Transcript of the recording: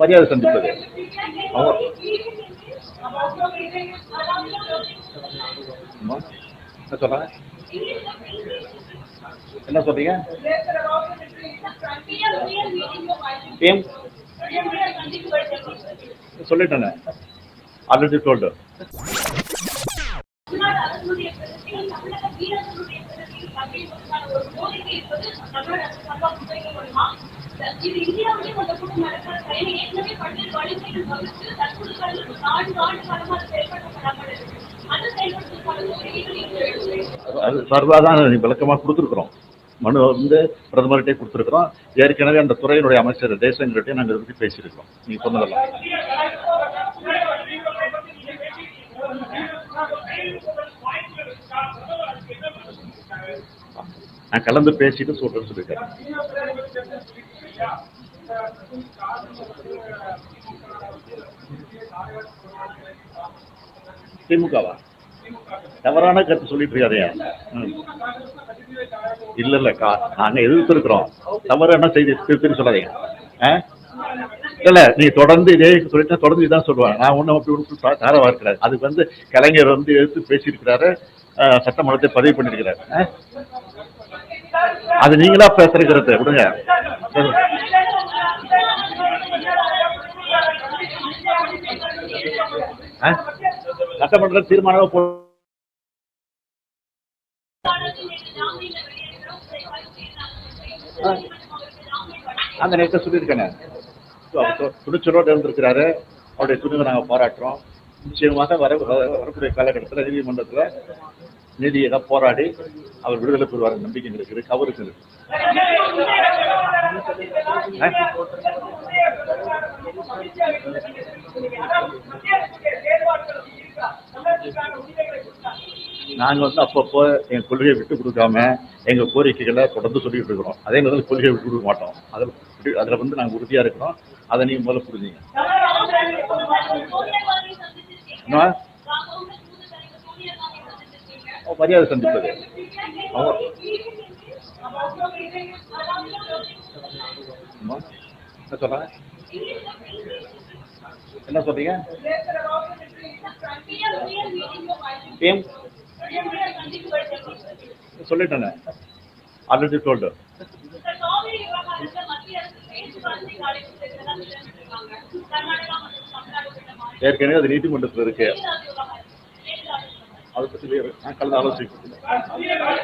மரியாதை சந்திப்பது. அவங்க என்ன சொல்றாங்க? என்ன சொல்றீங்க? ஏன் சொல்லிட்டேனே. ஆல்ரெடி டோல்டு இது இந்தியாவிலே கொஞ்சம் கூட நடக்கிற செயல் ஏற்கனவே பல்வேறு வழிமுறைகள் வகுத்து தற்போது காலம் நான்கு ஆண்டு காலமாக செயல்படுத்தப்படாமல் இருக்கு. அந்த செயல்படுத்துவதற்கான கோரிக்கைகள் அது சர்வாதான் விளக்கமாக கொடுத்துருக்குறோம். மனு வந்து பிரதமர்கிட்டே கொடுத்துருக்குறோம். ஏற்கனவே அந்த துறையினுடைய அமைச்சர் தேசங்கிட்டே நாங்கள் இதை பற்றி பேசியிருக்கோம் நீங்கள் சொன்னதெல்லாம். நான் கலந்து பேசிட்டு சொல்றேன் சொல்லிட்டேன் திமுகவா? தவறான கருத்து சொல்லிட்டு இருக்காதே இல்ல இல்ல கா நாங்க எதிர்த்து இருக்கிறோம் தவறான செய்தி திருப்பின்னு சொல்லாதீங்க. இல்ல நீ தொடர்ந்து இதே சொல்லிட்டா தொடர்ந்து இதான் சொல்லுவாங்க. நான் ஒண்ணும் அப்படி ஒன்று தாரவா இருக்கிறாரு. அதுக்கு வந்து கலைஞர் வந்து எடுத்து பேசியிருக்கிறாரு. சட்டமன்றத்தை பதிவு பண்ணியிருக்கிறாரு. அது நீங்களா பேசுறது? விடுங்க. சட்டமன்ற தீர்மானம் போ அந்த நேரத்தை சொல்லியிருக்கேனே. துணிச்சலோடு இருந்திருக்கிறாரு அவருடைய துணிவை நாங்கள் பாராட்டுறோம். நிச்சயமாக வர வர- வரக்கூடிய காலகட்டத்தில் நீதிமன்றத்தில் நீதியாக போராடி அவர் விடுதலை பெறுவார் நம்பிக்கை எங்களுக்கு இருக்கு. அவருக்கு இருக்கு? நாங்கள் வந்து அப்பப்போ எங்கள் கொள்கையை விட்டு கொடுக்காம எங்கள் கோரிக்கைகளை தொடர்ந்து சொல்லிட்டு இருக்கிறோம். அதே நேரத்தில் கொள்கையை விட்டு கொடுக்க மாட்டோம். அதில் அதில் வந்து நாங்கள் உறுதியாக இருக்கிறோம். அதை நீங்கள் முதல்ல புரிஞ்சுங்க. மரியாதை சந்திப்பது. அவங்க என்ன சொல்றாங்க? என்ன சொல்றீங்க? ஏன் சொல்லிட்டேனே. ஆல்ரெடி டோல்டு ஏற்கனவே அது நீதிமன்றத்தில் இருக்கு. அதை பற்றி நான் கலந்து ஆலோசிக்கிறேன்